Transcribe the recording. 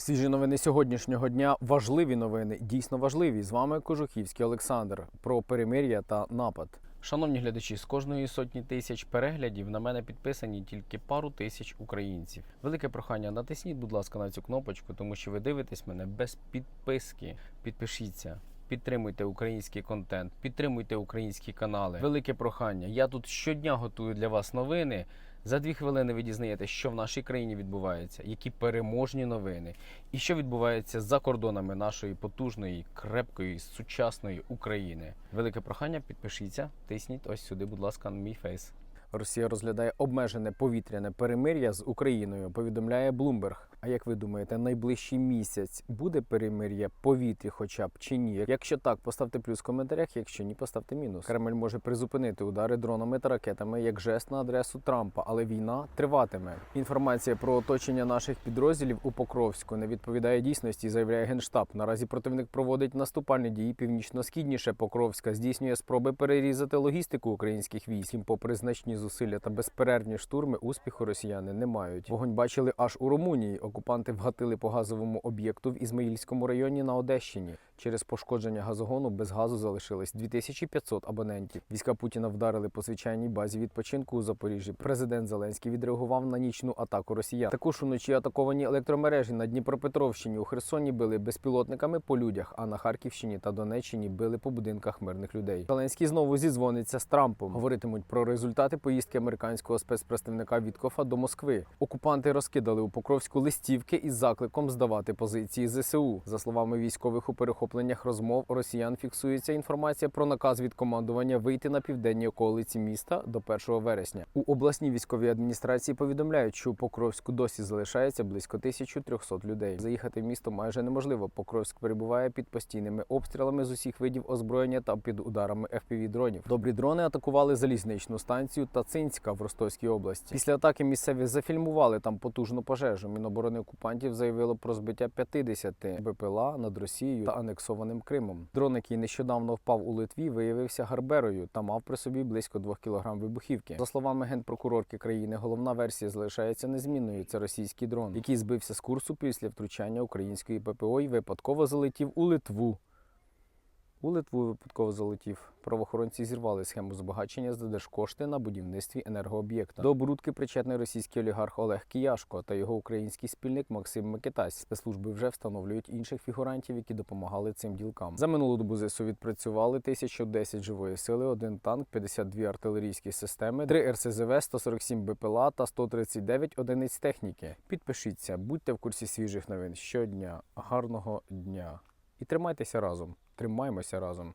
Свіжі новини сьогоднішнього дня. Важливі новини, дійсно важливі. З вами Кожухівський Олександр про перемир'я та напад. Шановні глядачі, з кожної сотні тисяч переглядів на мене підписані тільки пару тисяч українців. Велике прохання, натисніть, будь ласка, на цю кнопочку, тому що ви дивитесь мене без підписки. Підпишіться. Підтримуйте український контент, підтримуйте українські канали. Велике прохання. Я тут щодня готую для вас новини. За дві хвилини ви дізнаєтесь, що в нашій країні відбувається, які переможні новини, і що відбувається за кордонами нашої потужної, крепкої, сучасної України. Велике прохання, підпишіться, тисніть ось сюди, будь ласка, на мій фейс. Росія розглядає обмежене повітряне перемир'я з Україною. Повідомляє Блумберг. А як ви думаєте, найближчий місяць буде перемир'я повітрі, хоча б чи ні? Якщо так, поставте плюс в коментарях. Якщо ні, поставте мінус. Кремль може призупинити удари дронами та ракетами як жест на адресу Трампа, але війна триватиме. Інформація про оточення наших підрозділів у Покровську не відповідає дійсності, заявляє генштаб. Наразі противник проводить наступальні дії північно-східніше Покровська, здійснює спроби перерізати логістику українських військ. Попри значні зусилля та безперервні штурми, успіху росіяни не мають. Вогонь бачили аж у Румунії. Окупанти вгатили по газовому об'єкту в Ізмаїльському районі на Одещині. Через пошкодження газогону без газу залишилось 2500 абонентів. Війська Путіна вдарили по звичайній базі відпочинку у Запоріжжі. Президент Зеленський відреагував на нічну атаку росіян. Також уночі атаковані електромережі на Дніпропетровщині. У Херсоні били безпілотниками по людях, а на Харківщині та Донеччині били по будинках мирних людей. Зеленський знову зізвониться з Трампом. Говоритимуть про результати поїздки американського спецпредставника Віткофа до Москви. Окупанти розкидали у Покровську листівки із закликом здавати позиції ЗСУ. За словами військових у перехопленнях розмов росіян фіксується інформація про наказ від командування вийти на південні околиці міста до 1 вересня. У обласній військовій адміністрації повідомляють, що у Покровську досі залишається близько 1300 людей. Заїхати в місто майже неможливо. Покровськ перебуває під постійними обстрілами з усіх видів озброєння та під ударами fpv дронів. Добрі дрони атакували залізничну станцію та Цинська в Ростовській області. Після атаки місцеві зафільмували там потужну пожежу. Міноборони окупантів заявило про збиття 50 БПЛА над Росією та анексованим Кримом. Дрон, який нещодавно впав у Литві, виявився гарберою та мав при собі близько 2 кг вибухівки. За словами генпрокурорки країни, головна версія залишається незмінною. Це російський дрон, який збився з курсу після втручання української ППО і випадково залетів у Литву. У Литву випадково залетів. Правоохоронці зірвали схему збагачення за держкошти на будівництві енергооб'єкта. До оборудки причетний російський олігарх Олег Кияшко та його український спільник Максим Микитась. Спецслужби вже встановлюють інших фігурантів, які допомагали цим ділкам. За минулу добу ЗСУ відпрацювали 1010 живої сили, один танк, 52 артилерійські системи, 3 РСЗВ, 147 БПЛА та 139 одиниць техніки. Підпишіться, будьте в курсі свіжих новин щодня. Гарного дня і тримайтеся разом. Тримаємося разом.